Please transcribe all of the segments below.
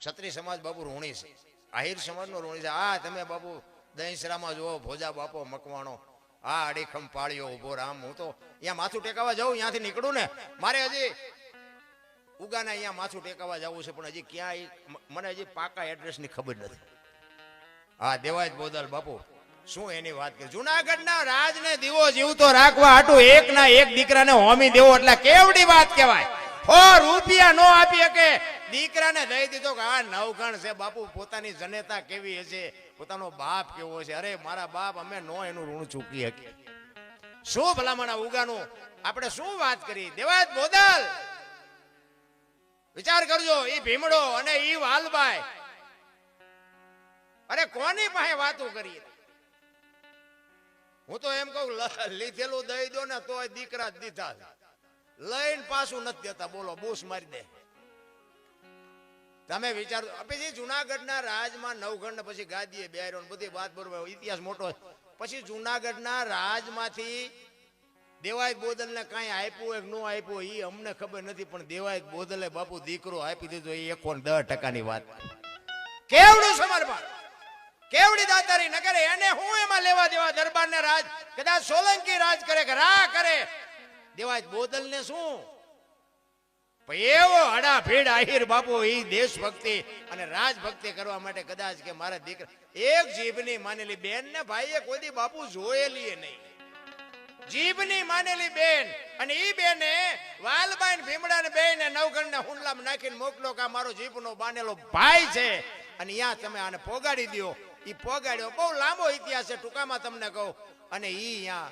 ક્ષત્રિય સમાજ બાપુ ઋણી છે. આહિર સમાજનો ઋણી છે. આ તમે બાપુ દહીસરામાં જુઓ, ભોજા બાપો મકવાણો. આ અડીખમ પાળ્યો ઊભો રામ. હું તો અહીંયા માથું ટેકાવા જાઉં, ત્યાંથી નીકળું ને. મારે હજી ઉગાના અહીંયા માથું ટેકાવા જવું છે, પણ હજી ક્યાંય મને હજી પાકા એડ્રેસની ખબર નથી. હા દેવાય બોદલ બાપુ, શું એની વાત કરી? જુનાગઢના રાજને દીવો જીવતો રાખવા હાટું એક ના એક દીકરાને હોમી દેવો એટલે કેવડી વાત કહેવાય? હો રૂપિયા નો આપી શકે. દીકરાને દઈ દીધો કે આ નવગણ છે, બાપુ, પોતાની જનેતા કેવી હશે? પોતાનો બાપ કેવો છે? અરે, મારા બાપ, અમે નો એનું ઋણ ચૂકી શકીએ. શું ભલામણ ઉગાનું? આપણે શું વાત કરી? દેવાય બોદલ! વિચાર કરજો એ ભીમડો અને ઈ વાલબાઈ અરે, કોની પાસે વાતો કરીએ? હું તો એમ કહું લીધેલું દઈ દો ને તોય દીકરા જ દીધા લઈને પાછું નથી દેતા. બોલો, બૂસ મારી દે. તમે વિચાર પછી જુનાગઢના રાજમાં નવખંડ ને પછી ગાદીએ બેરો ને બધી વાત બરોબર ઇતિહાસ મોટો પછી જુનાગઢના રાજમાંથી દેવાય બોદલને કાંઈ આપ્યું હોય ન આપ્યું હોય, એ અમને ખબર નથી પણ દેવાય બોદલે બાપુ દીકરો આપી દીધો એ એકો દસ ટકાની વાત. કેવડું સમર્પણ? કેવડી દાતારી? નગર એને હું એમાં લેવા દેવા? દરબાર ને રાજ કદાચ સોલંકી રાજ કરે કે રા કરે. દેવાય બોદલ ને શું? એવો હડા ભીડ આહિર બાપુ એ દેશભક્તિ અને રાજભક્તિ કરવા માટે કદાચ કે મારા દીકરા એક જીભની માનેલી બેન ને ભાઈએ કોઈ દી બાપુ જોયેલી નહીં. જીભની માનેલી બેન અને ઈ બેને વાલબાઈન ભીમડા ને બેન નવગણ ને હુંડલામાં નાખીને મોકલો કે મારો જીભનો બાનેલો ભાઈ છે. અને યા તમે આને પોગાડી દ્યો. ઈ પોગાડ્યો. બહુ લાંબો ઇતિહાસ છે ટૂંકામાં તમને કહું. અને ઈ અહીંયા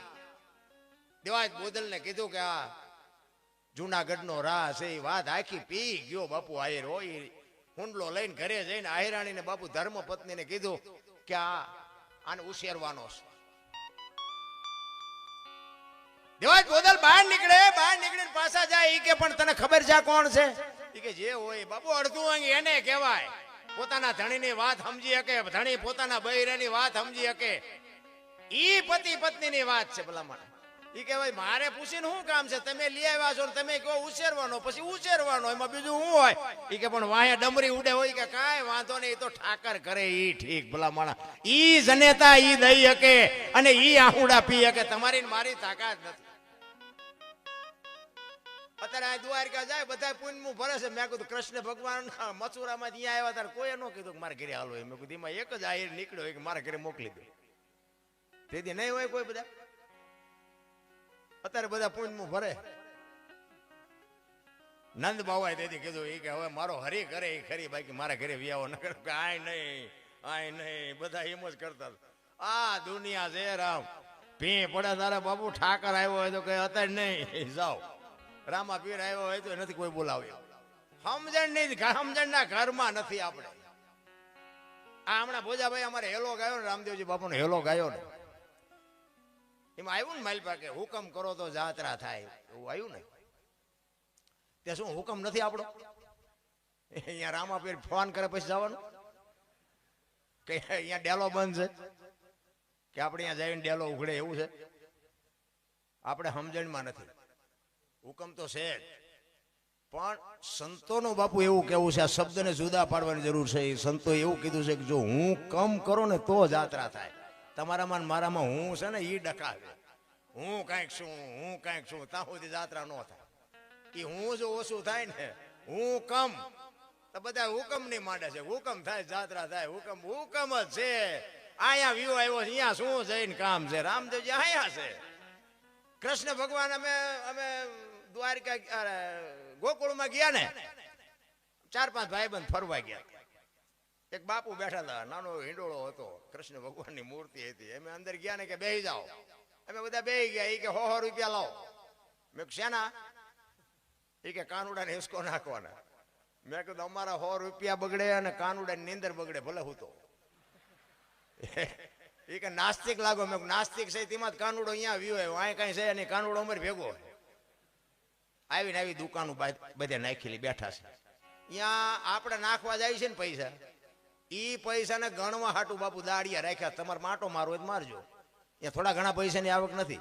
દેવાજ બોદલ ને કીધું કે આ જુનાગઢનો નો છે એ વાત આખી પી ગયો બાપુ આયર હોય હુંડલો લઈને ઘરે જઈને આયરાણીને બાપુ ધર્મ પત્નીને કીધું કે આ આને ઉછેરવાનો છે. દેવાજ બોદલ બહાર નીકળે, બહાર નીકળીને પાછા જાય, ઈ કે પણ તને ખબર છે કોણ છે? ઈ કે જે હોય, બાપુ અડધું અંગ એને કહેવાય. પોતાના ધણીની વાત સમજી શકે, ધણી પોતાના બૈરાની વાત સમજી શકે. ઈ પતિ પત્નીની વાત છે ભલામણ. ઈ કે ભાઈ મારે પૂછીને શું કામ છે? તમે લઈ આવ્યા છો તમે કહો ઉછેરવાનો? પછી ઉછેરવાનો, એમાં બીજું શું હોય? એ કે, પણ વાયા ડમરી ઉડે હોય કે કાંઈ વાંધો નહીં એ તો ઠાકર કરે એ ઠીક ભલા માણા ઈ જનેતા ઈ દઈ શકે અને ઈ આહુડા પી શકે. તમારી મારી તાકાત નથી. અત્યારે આ દ્વારકા જાય બધા પુણ્યનું ભરે છે. મેં કીધું, કૃષ્ણ ભગવાન મથુરામાં ત્યાં આવ્યા ત્યારે કોઈ ન કીધું કે મારા ઘરે હાલો. મેં કીધું, એમાં એક જ આ નીકળ્યો કે મારા ઘરે મોકલી દો. તેથી નહીં હોય કોઈ બધા? અત્યારે બધા પુણ્યનું ભરે. નંદ બાવાએ તેથી કીધું એ કે હવે મારો હરી કરે એ ખરી, બાકી મારા ઘરે વ્યાવો ન કરો. કે આય નહીં આય નહીં, બધા એમ જ કરતા આ દુનિયા છે, રામ. ભી પડે તારે બાપુ, ઠાકર આવ્યો હોય તો કે અત્યારે નહીં. જાઓ. રામા પીર આવ્યો હોય તો નથી કોઈ બોલાવ્યો સમજણ નહીં સમજણના ઘરમાં નથી આપણે. આ હમણાં ભોજાભાઈ અમારે હેલો ગાયો ને, રામદેવજી બાપુનો હેલો ગાયો ને. એમાં આવ્યું ને મારી પાસે હુકમ કરો તો જાત્રા થાય. એવું આવ્યું ને. તે શું હુકમ નથી આપણો? અહીંયા રામા પીર ફોન કરે પછી જવાનું. કે અહીંયા ડેલો બંધ છે. કે આપણે અહીંયા જઈને ડેલો ઉઘડે એવું છે. આપણે સમજણમાં નથી. હુકમ તો છે પણ સંતોનો બાપુ એવું કેવું છે, આ શબ્દને જુદા પાડવાની જરૂર છે. એ સંતો એવું કીધું છે કે જો હું કમ કરો ને તો જાત્રા થાય. તમારામાં ને મારામાં હું છે ને એ ડકાવે. હું કાંઈક છું, હું કાંઈક છું. ત્યાં સુધી જાત્રા ન થાય. એ હું જો ઓછું થાય ને હું કમ તો બધા હુકમ નહીં માંડે છે. હુકમ થાય, જાત્રા થાય. હુકમ હુકમ જ છે. આયા વ્યૂ આવ્યો અહીંયા શું જઈને કામ છે? રામદેવજી આયા છે. કૃષ્ણ ભગવાન અમે અમે દ્વારકા ગોકુળમાં ગયા ને. ચાર પાંચ ભાઈબંધ ફરવા ગયા. એક બાપુ બેઠા હતા, નાનો હિંડોળો હતો. કૃષ્ણ ભગવાનની મૂર્તિ હતી. અમે અંદર ગયા ને કે બેહી જાઓ. અમે બધા બેહી ગયા. એ કે, હો રૂપિયા લાવો. મેં શેના? એ કે, કાનુડાને હિસકો નાખવાના. મેં કીધું, અમારા સો રૂપિયા બગડે અને કાનુડા નીંદર બગડે, ભલે હું તો. એ કે, નાસ્તિક લાગો. મેં નાસ્તિક છે, તેમાં જ કાનુડો અહીંયા આવ્યો હોય. અહીં કઈ છે અને કાનુડો અમારે ભેગો આવીને આવી દુકાનો બધે નાખેલી બેઠા છે. અહીંયા આપણે નાખવા જાય છે ને પૈસા. ઈ પૈસાને ગણવા હાટું બાપુ દાડિયા રાખ્યા. તમારે માટો મારો મારજો. એ થોડા ઘણા પૈસાની આવક નથી.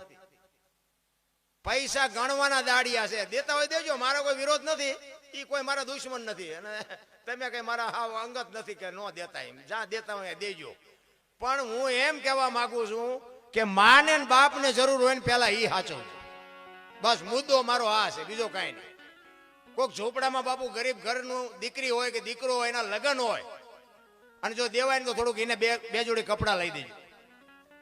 પૈસા ગણવાના દાડિયા છે. દેતા હોય દેજો. મારો કોઈ વિરોધ નથી. એ કોઈ મારા દુશ્મન નથી. અને તમે કઈ મારા હાવ અંગત નથી કે ન દેતા એમ. જ્યાં દેતા હોય દેજો. પણ હું એમ કહેવા માંગુ છું કે માને ને બાપને જરૂર હોય ને પેલા ઈ સાચવજો બસ મુદ્દો મારો આ છે. બીજો કાંઈ નહીં. કોઈક ઝોપડામાં બાપુ ગરીબ ઘરનું દીકરી હોય કે દીકરો હોય, એના લગ્ન હોય અને જો દેવાય ને તો થોડુંક એને બે બે જોડી કપડાં લઈ દેજો.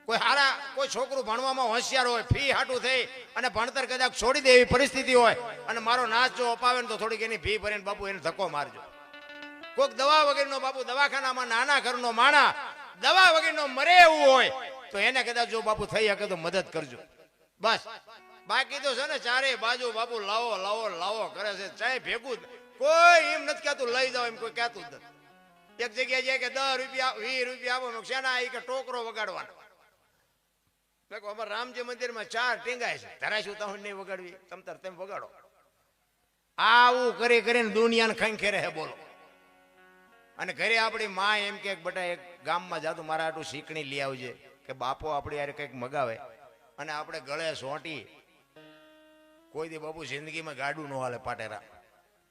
કોઈ હારા કોઈ છોકરું ભણવામાં હોશિયાર હોય, ફી હાટું થઈ અને ભણતર કદાચ છોડી દે એવી પરિસ્થિતિ હોય અને મારો નાશ જો અપાવે ને તો થોડીક એની ફી ભરીને બાપુ એને ધક્કો મારજો. કોઈક દવા વગેરેનો બાપુ દવાખાનામાં નાના ઘરનો માણા દવા વગરનો મરે એવું હોય, તો એને કદાચ જો બાપુ થઈ શકે તો મદદ કરજો. બસ. બાકી તો છે ને ચારે બાજુ બાપુ લાવો લાવો લાવો, કરે છે. ચાય ભેગું. કોઈ એમ નથી કહેતું, લઈ જાઓ એમ કોઈ કહેતું જ નથી. એક જગ્યાએ જાય કે દસ રૂપિયા વીસ રૂપિયા આપવાનું શેના એ કે ટોકરો વગાડવાનો. મેં કહ્યું, અમારા રામજી મંદિરમાં ચાર ટીંગાય છે. ધરાશું તમે નહીં વગાડવી? તમ તાર તેમ વગાડો. આવું કરી કરીને દુનિયાને ખંખેરે હે બોલો. અને ઘરે આપણી માં એમ કે બટા એક ગામમાં જાતું મારા આટલું શીકણી લઈ આવજે. કે બાપો આપણે યાર કંઈક મગાવે. અને આપણે ગળે સોંટી. કોઈ દી બાપુ જિંદગીમાં ગાડું ન હાલે પાટેરા.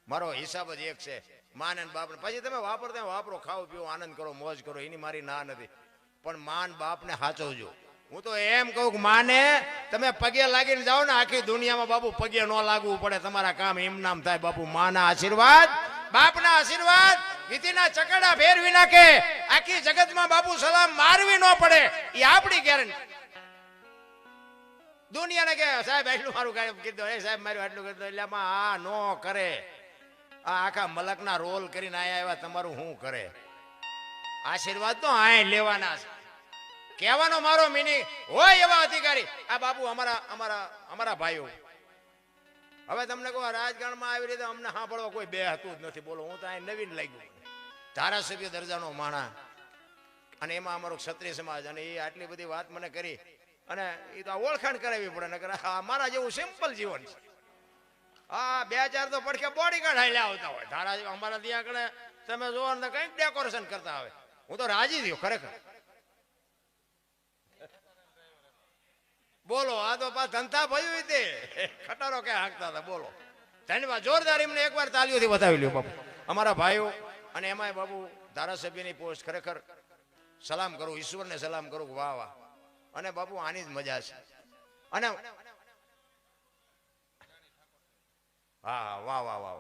મારો હિસાબ જ એક છે. માન અને બાપને. પછી તમે વાપરતા વાપરો, ખાઓ, પીઓ, આનંદ કરો, મોજ કરો, એની મારી ના નથી. પણ માન બાપને સાચવજો. હું તો એમ કહું માને, તમે પગે લાગીને જાઓ ને, આખી દુનિયામાં બાપુ પગે ન લાગવું પડે, તમારા કામ એમ નામ થાય, બાપુ માના આશીર્વાદ, બાપના આશીર્વાદ, વિધિના ચકડા ફેરવી નાખે, આખી જગતમાં બાપુ સલામ મારવી ન પડે, એ આપણી ગેરંટી દુનિયાને કે, સાહેબ એટલું મારું કીધું, એ સાહેબ મારું આટલું કીધું. એટલે આ નો કરે. આ આખા મલકના રોલ કરીને આયા આવ્યા તમારું શું કરે? આશીર્વાદ તો આય લેવાના છે. કહેવાનો મારો મિનિંગ હોય એવા અધિકારી. આ બાપુ અમારા અમારા અમારા ભાઈઓ. હવે તમને કહો રાજકારણમાં આવી રીતે અમને સાંભળવા કોઈ બે હતું જ નથી. બોલો, હું તો અહીં નવીન લાગ્યું. ધારાસભ્ય દરજાનો માણા. અને એમાં અમારો ક્ષત્રિય સમાજ. અને એ આટલી બધી વાત મને કરી. અને એ તો ઓળખાણ કરાવી પડે, નકર મારા જેવું સિમ્પલ જીવન છે. હા, બે ચાર તો પડખે બોડી ગાર્ડ હાલ્યા આવતા હોય. ધારાજી અમારા ત્યાં આગળ તમે જોવો ને કંઈક ડેકોરેશન કરતા આવે. હું તો રાજી થયો, ખરેખર. બોલો, આ તો પા ધંધા ભયું તે. ખટારો કે હાંકતા હતા, બોલો. ધન્યવાદ. જોરદાર એમને એકવાર તાલીઓથી બતાવી લ્યો, બાપુ. અમારા ભાઈઓ અને એમાંય બાબુ ધારાસભ્યની પોસ્ટ ખરેખર સલામ કરું, ઈશ્વરને સલામ કરું, વાહ વાહ. અને બાપુ, આની જ મજા છે. અને હા વાહ વાહ વાહ.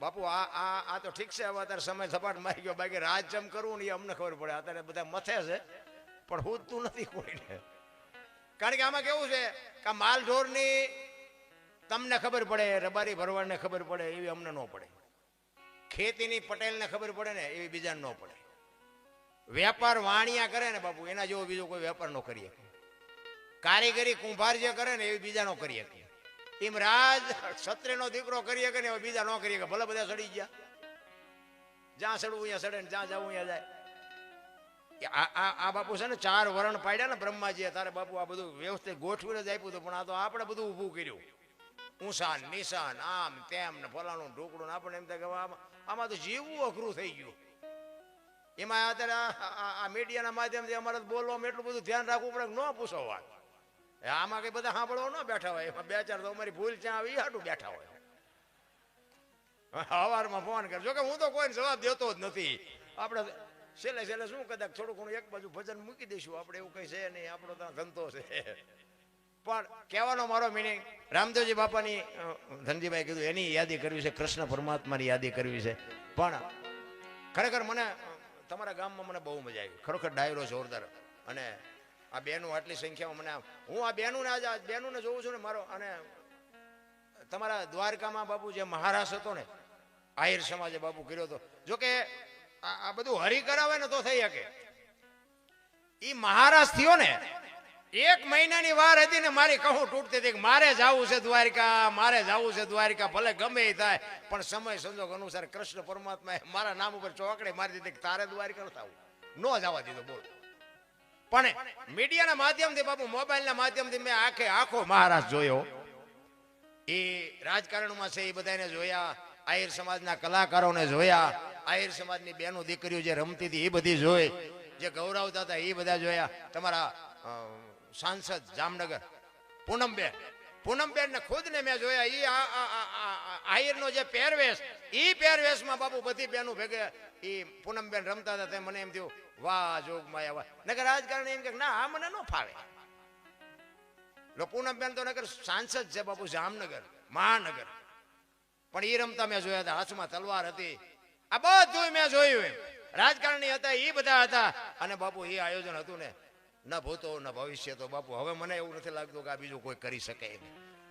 બાપુ, આ આ આ તો ઠીક છે, હવે અત્યારે સમય સપાટ મારી ગયો. બાકી રાજ જમ કરવું ને એ અમને ખબર પડે. અત્યારે બધા મથે છે, પણ હું નથી કોઈને. કારણ કે આમાં કેવું છે કે આ માલ ઢોરની તમને ખબર પડે, રબારી ભરવાડને ખબર પડે, એવી અમને ન પડે. ખેતીની પટેલને ખબર પડે ને, એવી બીજાને ન પડે. વેપાર વાણિયા કરે ને બાપુ, એના જેવો બીજો કોઈ વેપાર ન કરી શકે. કારીગરી કુંભાર જે કરે ને, એવી બીજા ન કરી શકે. એમ રાજ ક્ષત્રિયનો દીકરો કરીએ કે એવા બીજા ન કરીએ કે ભલે બધા સડી ગયા. જ્યાં સડવું અહીંયા સડે ને જ્યાં જવું અહીંયા જાય. આ બાપુ છે ને ચાર વરણ પાડ્યા ને બ્રહ્માજીએ, તારે બાપુ આ બધું વ્યવસ્થિત ગોઠવીને જ આપ્યું હતું, પણ આ તો આપણે બધું ઊભું કર્યું. ઊંસાન નિશાન આમ, તેમ ને ફલાણું ઢોકળું ને આપણને એમ થાય કે આમાં તો જીવવું અઘરું થઈ ગયું. એમાં અત્યારે આ- મીડિયાના માધ્યમથી અમારે બોલવામાં એટલું બધું ધ્યાન રાખવું પડે ન પૂછો વાત. આમાં કઈ બધા સાંભળવા ન બેઠા હોય. બે ચાર તો અમારી ભૂલ ત્યાં આવી હાટું બેઠા હોય. સવારમાં ફોન કરજો. કે હું તો કોઈને જવાબ દેતો જ નથી. આપણે છેલ્લે છેલ્લે શું કદાચ થોડું ઘણું એક બાજુ ભજન મૂકી દઈશું. આપણે એવું કઈ છે નહીં. આપણો ત્યાં ધંધો છે. પણ કહેવાનો મારો મિનિંગ રામદેવજી બાપાની ધનજીભાઈ કીધું, એની યાદી કરવી છે, કૃષ્ણ પરમાત્માની યાદી કરવી છે. પણ ખરેખર મને તમારા ગામમાં મને બહુ મજા આવી. ખરેખર ડાયરો જોરદાર. અને આ બેનું આટલી સંખ્યામાં મને હું આ બેનું આજે બેનુંને જોઉં છું ને મારો, અને તમારા દ્વારકામાં બાપુ જે મહારાષ્ટ્ર હતો ને, આહિર સમાજે બાપુ કર્યો હતો. જો કે આ બધું હરી કરાવે ને તો થઈ શકે. એ મહારાજ થયો ને, એક મહિનાની વાર હતી ને મારી કહું તૂટતી હતી મારે જવું છે દ્વારિકા, મારે જવું છે દ્વારિકા, ભલે ગમે એ થાય, પણ સમય સંજોગ અનુસાર કૃષ્ણ પરમાત્માએ મારા નામ ઉપર ચોકડે મારી દીધી તારે દ્વારકા નથી આવવું. ન જવા દીધો, બોલ. પણ મીડિયાના માધ્યમથી બાપુ, મોબાઈલના માધ્યમથી મેં આખે આખો મહારાજ જોયો. એ રાજકારણમાં છે એ બધાને જોયા, આહિર સમાજના કલાકારોને જોયા, આહિર સમાજની બેનો દીકરીઓ જે રમતી હતી એ બધી જોઈ, જે ગૌરવતા હતા એ બધા જોયા. તમારા સાંસદ જામનગર પૂનમબેન પૂનમબેન ને ખુદ ને મેં જોયા, ઈ આહિર આહિરનો જે પહેરવેશ, ઈ પહેરવેશમાં બાપુ બધી બેનું ભેગે ઈ પૂનમબેન રમતા હતા, તે મને એમ થયું, વાહ, જોગ માયા, વાહ. નગર રાજકારણી એમ કે, ના, આ મને ન ફાવે. લો, પૂનમબેન તો નગર સાંસદ છે બાપુ, જામનગર, મહાનગર. પણ ઈ રમતા મેં જોયા હતા, હાથમાં તલવાર હતી. આ બધું મેં જોયું એમ. રાજકારણી હતા એ બધા હતા. અને બાપુ એ આયોજન હતું ને ન ભૂતો, ન ભવિષ્ય તો બાપુ, હવે મને એવું નથી લાગતું કે આ બીજું કોઈ કરી શકે એમ.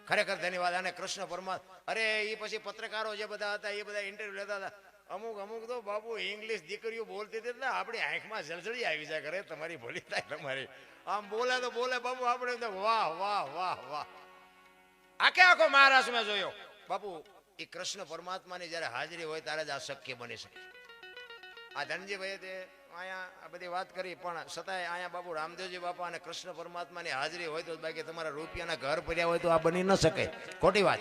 ખરેખર ધન્યવાદ. અને કૃષ્ણ પરમાત્મા, અરે એ પછી પત્રકારો જે બધા હતા એ બધા ઇન્ટરવ્યુ લેતા હતા, અમુક અમુક તો બાપુ ઇંગ્લિશ દીકરીઓ બોલતી હતી આપણી આંખમાં જળજળી આવી જાય કરે, તમારી બોલી થાય તમારી. આમ બોલે તો બોલે બાપુ, આપણે વાહ વાહ વાહ વાહ. આખે આખો મહારાષ્ટ્રમાં જોયો. બાપુ એ કૃષ્ણ પરમાત્માની જ્યારે હાજરી હોય ત્યારે જ આ શક્ય બની શકે. આ ધનજીભાઈએ તે અહીંયા આ બધી વાત કરી, પણ છતાંય અહીંયા બાપુ રામદેવજી બાપા અને કૃષ્ણ પરમાત્માની હાજરી હોય તો બાકી તમારા રૂપિયાના ઘર પડ્યા હોય તો આ બની ન શકે. ખોટી વાત.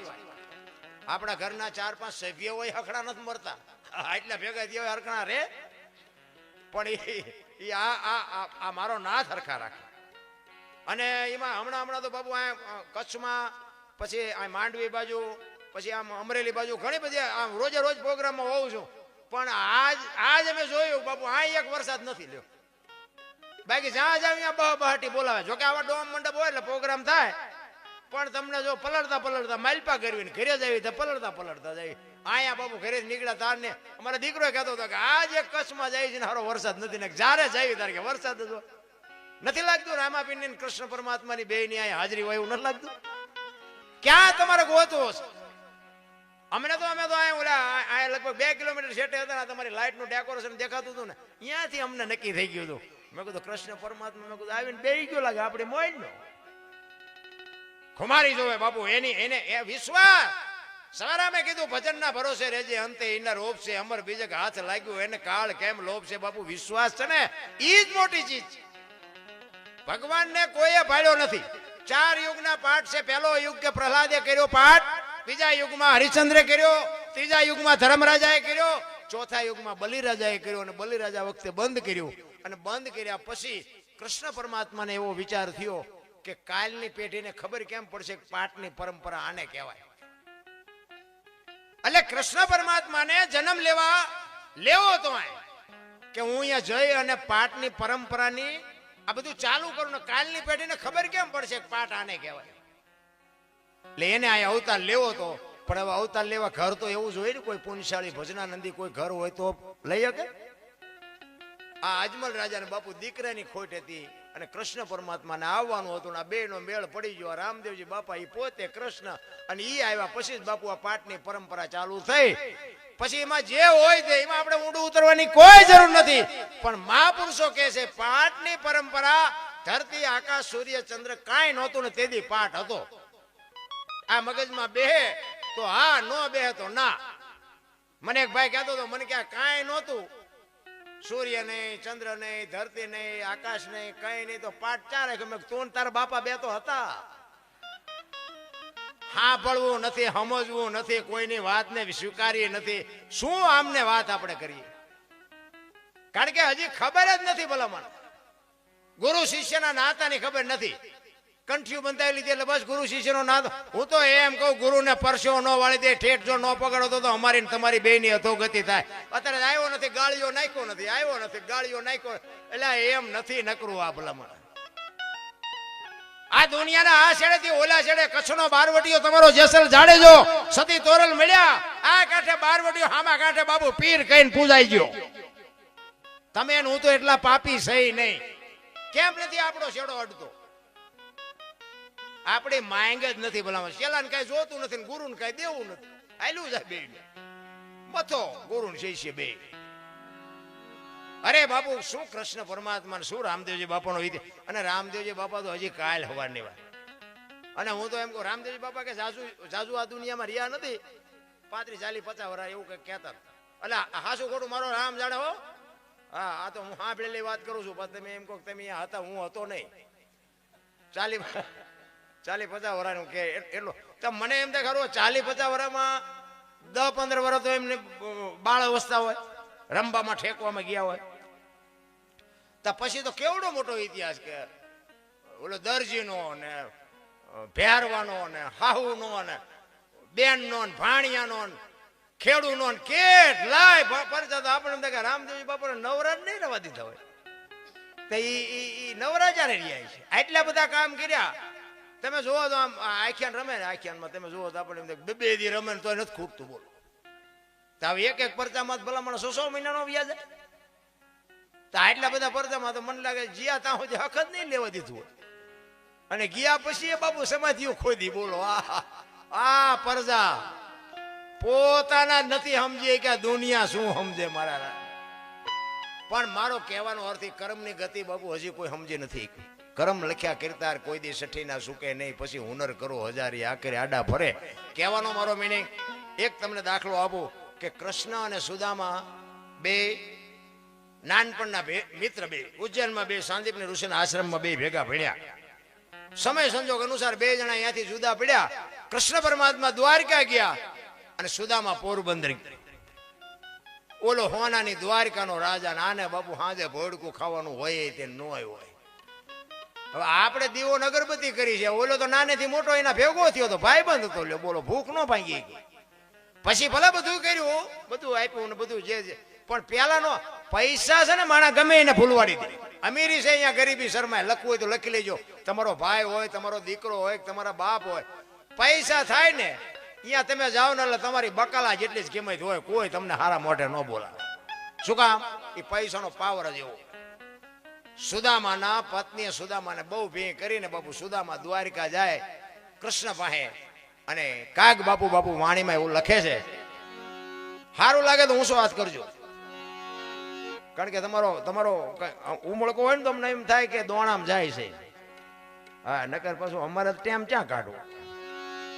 આપણા ઘરના ચાર પાંચ સભ્યો હોય હકડા નથી મરતા. આ એટલા ભેગા થયા હરખણા રે. પણ એ આ આ, આ- મારો નાથ હરખા રાખે. અને એમાં હમણાં હમણાં તો બાબુ આ કચ્છમાં, પછી આ માંડવી બાજુ, પછી આમ અમરેલી બાજુ ઘણી બધી આમ રોજે રોજ પ્રોગ્રામમાં હોઉં છું. પણ આજ આજ અમે જોયું, બાપુ આ એક વરસાદ નથી લ્યો. બાકી જ્યાં જ્યાં અહીંયા બહ બહાટી બોલાવે, જોકે આવા ડોમ મંડપ હોય એટલે પ્રોગ્રામ થાય. પણ તમને જો પલળતા પલળતા માલપા કરવી ને ઘરે જ આવી તો પલળતા પલળતા જાય અહીંયા બાપુ ઘરે નીકળ્યા તાર ને અમારે દીકરો કહેતો હતો કે આજ એક કચ્છમાં જાય છે ને હારો વરસાદ નથી ને જ્યારે જાય ત્યારે કે વરસાદ જો નથી લાગતું રામાપીની કૃષ્ણ પરમાત્માની બે ની અહીંયા હાજરી હોય એવું નથી લાગતું? ક્યાં તમારે ગોતું છે અમને તો અમે તો અહીંયા ઓલા, આ- આ લગભગ બે કિલોમીટર છેટે હતા તમારી લાઇટનું ડેકોરેશન દેખાતું હતું ને, ત્યાંથી અમને નક્કી થઈ ગયું હતું. મેં કીધું, કૃષ્ણ પરમાત્મા, મેં કીધું, આવીને બે ગયો લાગે, આપણે મોજ નો. ખુમારી જોવે, બાપુ, એની એને એ વિશ્વાસ. સવારે મેં કીધું, ભજનના ભરોસે રહેજે, અંતે એના રોપ છે અમર બીજક હાથ લાગ્યું, એને કાળ કેમ લોભ છે બાપુ, વિશ્વાસ છે ને, ઈ જ મોટી ચીજ છે. ભગવાનને કોઈએ ભાળ્યો નથી. ચાર યુગના પાઠ છે, પહેલો યુગ કે પ્રહલાદે કર્યો પાઠ બીજા યુગમાં હરિશ્ચંદ્રે કર્યો, ત્રીજા યુગમાં ધર્મરાજાએ કર્યો, ચોથા યુગમાં બલિરાજાએ કર્યો અને બલિરાજા વખતે બંધ કર્યું. અને બંધ કર્યા પછી કૃષ્ણ પરમાત્માને એવો વિચાર થયો કે કાલની પેઢીને ખબર કેમ પડશે પાટની પરંપરા આને કહેવાય. એટલે કૃષ્ણ પરમાત્માને જન્મ લેવા લેવો તો કે હું અહીંયા જઈ અને પાટની પરંપરાની આ બધું ચાલુ કરું ને કાલની પેઢીને ખબર કેમ પડશે પાટ આને કહેવાય. એટલે એને આ અવતાર લેવો તો, પણ હવે અવતાર લેવા ઘર તો એવું જોઈએ ને, કોઈ પુણ્યશાળી ભજનાનંદી કોઈ ઘર હોય તો લઈ શકે? આ અજમલ રાજાને બાપુ દીકરાની ખોટ હતી અને કૃષ્ણ પરમાત્માને આવવાનું હતું આ બે નો મેળ પડી ગયો. રામદેવજી બાપા એ પોતે કૃષ્ણ અને ઈ આવ્યા પછી જ બાપુ આ પાઠની પરંપરા ચાલુ થઈ. પછી એમાં જે હોય તે, એમાં આપણે ઊંડું ઉતરવાની કોઈ જરૂર નથી. પણ મહાપુરુષો કહે છે, પાઠની પરંપરા ધરતી, આકાશ, સૂર્ય, ચંદ્ર કાંઈ નહોતું ને તેથી પાઠ હતો. આ મગજમાં બેહે તો હા, નો બેહે તો ના. મને એક ભાઈ કહેતો હતો, મને ક્યાં કાંઈ નહોતું. સૂર્ય નહીં, ચંદ્ર નહીં, ધરતી નહીં, આકાશ નહીં, કઈ નહીં. તો પાઠ ચારે કે તું તારા બાપા બે તો હતા. સાંભળવું નથી, સમજવું નથી, કોઈની વાતને સ્વીકારી નથી. શું આમને વાત આપણે કરીએ? કારણ કે હજી ખબર જ નથી ભલામણ. ગુરુ શિષ્યના નાતાની ખબર નથી. કંઠિયું બંધાવી લીધી એટલે બસ ગુરુ શિષ્યનો નાદ. હું તો એમ કહું, ગુરુને પરસ્યો ન વાળી દે, ઠેઠ જો ન પકડો તો અમારી તમારી બેની અધોગતિ થાય. અત્યારે આવ્યો નથી, ગાળીઓ નાખ્યો નથી, આવ્યો નથી, ગાળીઓ નાખ્યો. એટલે એમ નથી નકરું આ ભલામણ. આ દુનિયાના આ છેડેથી ઓલા છેડે કચ્છનો બારવટીઓ તમારો જેસલ જાડેજો, સતી તોરલ મળ્યા. આ કાંઠે બારવટીયો, હામા કાંઠે બાબુ પીર કહીને પૂજાઈ ગયો. તમે હું તો એટલા પાપી સહી નહીં. કેમ નથી આપણો છેડો અડતો? આપણી માંગ જ નથી ભલામાં શેલાને કઈ જોતું નથી ને ગુરુને કઈ દેવું નથી. આયલું જાય બે મથો ગુરુ શિષ્ય બે અરે બાપુ, શું કૃષ્ણ પરમાત્મા શું રામદેવજી બાપાનો ઇતિહાસ અને રામદેવજી બાપા તો હજી કાલ હવારની વાત અને હું તો એમ કહું, રામદેવજી બાપા કે જાજુ જાજુ આ દુનિયામાં રહ્યા નથી? પાંત્રીસ, ચાલીસ, પચાસ વર્ષ એવું કઈ કહેતા હતા. એટલે હાસુ ખોટું મારો રામ જાણે હો? હા, આ તો હું સાંભળેલી વાત કરું છું, પણ તમે એમ કહો તમે હતા, હું હતો નહીં. ચાલી ચાલી પચાસ વરાનું કે એટલો. તો મને એમ થાય ખરું ચાલી પચાસ વર્ષમાં દસ પંદર વર્ષ તો એમને બાળ અવસ્થા હોય રમવામાં ઠેકવામાં ગયા હોય. તો પછી તો કેવડો મોટો ઇતિહાસ કે ઓલો દરજીનો ને ભેરવાનો ને, હાહુનો ને, બેનનો ને, ભાણિયાનો ને, ખેડૂનો ને, કેટલાય પરચા તો આપણે કે રામદેવજી બાપુને નવરાજ નહીં રવા દીધા હોય. તો એ નવરાજાને રહ્યા છે. આટલા બધા કામ કર્યા. તમે જુઓ તો આમ આખ્યાન રમે ને આખ્યાનમાં તમે જુઓ તો આપણે બે બે દી રમે તોય નથી ખૂટતું બોલો. તો હવે એક એક પરચામાં ભલામણ સો સો મહિનાનો વ્યાજ. તો આટલા બધા પરચામાં તો મને લાગે જીયા ત્યાં સુધી જ નહીં લેવા દીધું હોય. અને ગયા પછી એ બાપુ સમાધિઓ ખોદી, બોલો આ આ પરજા પોતાના નથી સમજી કે દુનિયા શું સમજે મારા પણ મારો કહેવાનો અર્થ કર્મની ગતિ બાપુ હજી કોઈ સમજી નથી કર્મ લખ્યા કીર્તાર કોઈ દી સઠી ના સુકે નહીં. પછી હુનર કરો હજારી આખરે આડા ફરે કહેવાનો મારો મિનિંગ એક તમને દાખલો આપું કે કૃષ્ણ અને સુદામા બે, નાનપણના બે, મિત્ર બે, ઉજ્જૈનમાં બે, સાંદીપની ઋષિના આશ્રમમાં બે ભેગા ભણ્યા. સમય સંજોગ અનુસાર બે જણા અહીંયાથી જુદા પડ્યા. કૃષ્ણ પરમાત્મા દ્વારકા ગયા અને સુદામા પોરબંદર ઓલો હોનાની દ્વારકાનો રાજા નાને બાપુ હાજે ભોડકું ખાવાનું હોય તે ન હોય. હવે આપણે દીવો અગરબત્તી કરી છે. ઓલો તો નાનેથી મોટો, એના ભેગો થયો તો ભાઈબંધ હતો. લ્યો, બોલો, ભૂખ નો ભાંગી ગઈ. પછી ભલે બધું કર્યું બધું આપ્યું ને બધું જે છે પણ પેલાનો પૈસા છે ને માણા ગમે એને ભૂલવાડી દે. અમીરી છે અહીંયા ગરીબી શરમાય. લખવું હોય તો લખી લેજો. તમારો ભાઈ હોય, તમારો દીકરો હોય તમારા બાપ હોય. પૈસા થાય ને, અહીંયા તમે જાઓ ને એટલે તમારી બકાલા જેટલી જ કિંમત હોય, કોઈ તમને હારા મોઢે ન બોલાવે. શું કામ? એ પૈસાનો પાવર જ એવો. સુદામાના પત્નીએ સુદામાને બહુ ભી કરીને બાપુ સુદામા દ્વારિકા જાય, કૃષ્ણ પાસે અને કાગ બાપુ બાપુ વાણીમાં એવું લખે છે સારું લાગે તો હું શું વાત કરજો. કારણ કે તમારો તમારો ઉમળકો હોય ને તમને એમ થાય કે દોણામ જાય છે. હા, નકર પાછું અમારે ટેમ ક્યાં કાઢવો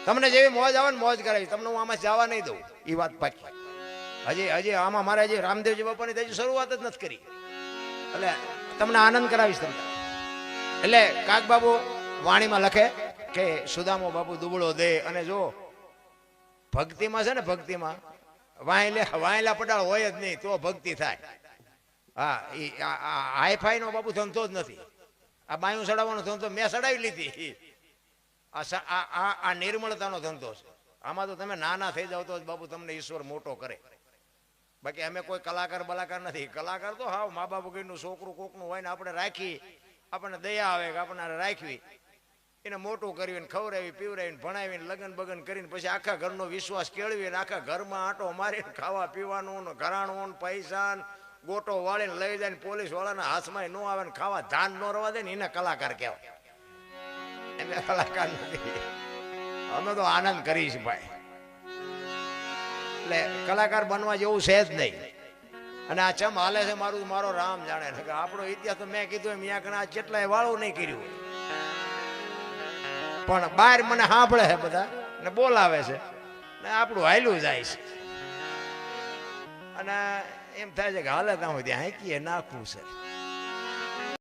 તમને જેવી મોજ આવે ને મોજ કરાવી, તમને હું આમાં જવા નહીં દઉં, એ વાત પાકી. હજી હજી આમાં મારે હજી રામદેવજી બાપાની હજી શરૂઆત જ નથી કરી. એટલે તમને આનંદ કરાવીશ તમને. એટલે કાક બાબુ વાણીમાં લખે કે સુદામો બાબુ દુબળો દે અને જો ભક્તિમાં છે ને ભક્તિમાં વાયલે વાયલા પડાળ હોય જ નહીં તો ભક્તિ થાય. હા એ હાઈફાઈ નો બાબુ ધંધો જ નથી. આ બાયું ચડાવવાનો ધંધો મેં સડાવી લીધી. આ નિર્મળતાનો ધંધો છે. આમાં તો તમે નાના થઈ જાવ તો બાપુ તમને ઈશ્વર મોટો કરે. બાકી અમે કોઈ કલાકાર બલાકાર નથી. કલાકાર તો હાવ મા બાપ વગરનું છોકરું કોકનું હોય ને આપણે રાખી, આપણને દયા આવે કે આપણને રાખવી. એને મોટું કરીને ખવડાવી, પીવડાવીને, ભણાવીને, લગ્ન બગન કરીને પછી આખા ઘરનો વિશ્વાસ કેળવીને આખા ઘરમાં આંટો મારીને ખાવા પીવાનું ને ઘરાણું ને પૈસા ને ગોટો વાળીને લઈ જાય પોલીસ વાળાના હાથમાં ન આવે ને ખાવા ધાન ન રવા દે ને એને કલાકાર કહેવાય. એને કલાકાર નથી. અમે તો આનંદ કરીશ ભાઈ. એટલે કલાકાર બનવા જેવું છે જ નહીં. અને આ ચમ હાલે છે મારું, મારો રામ જાણે કે આપણો ઇતિહાસ તો મેં કીધું એમ અહીંયા કણે આ કેટલાય વાળું નહીં કર્યું પણ બહાર મને સાંભળે છે બધા ને બોલાવે છે. ને આપણું હાલ્યું જાય છે. અને એમ થાય છે કે હાલે ત્યાં સુધી નાખવું છે.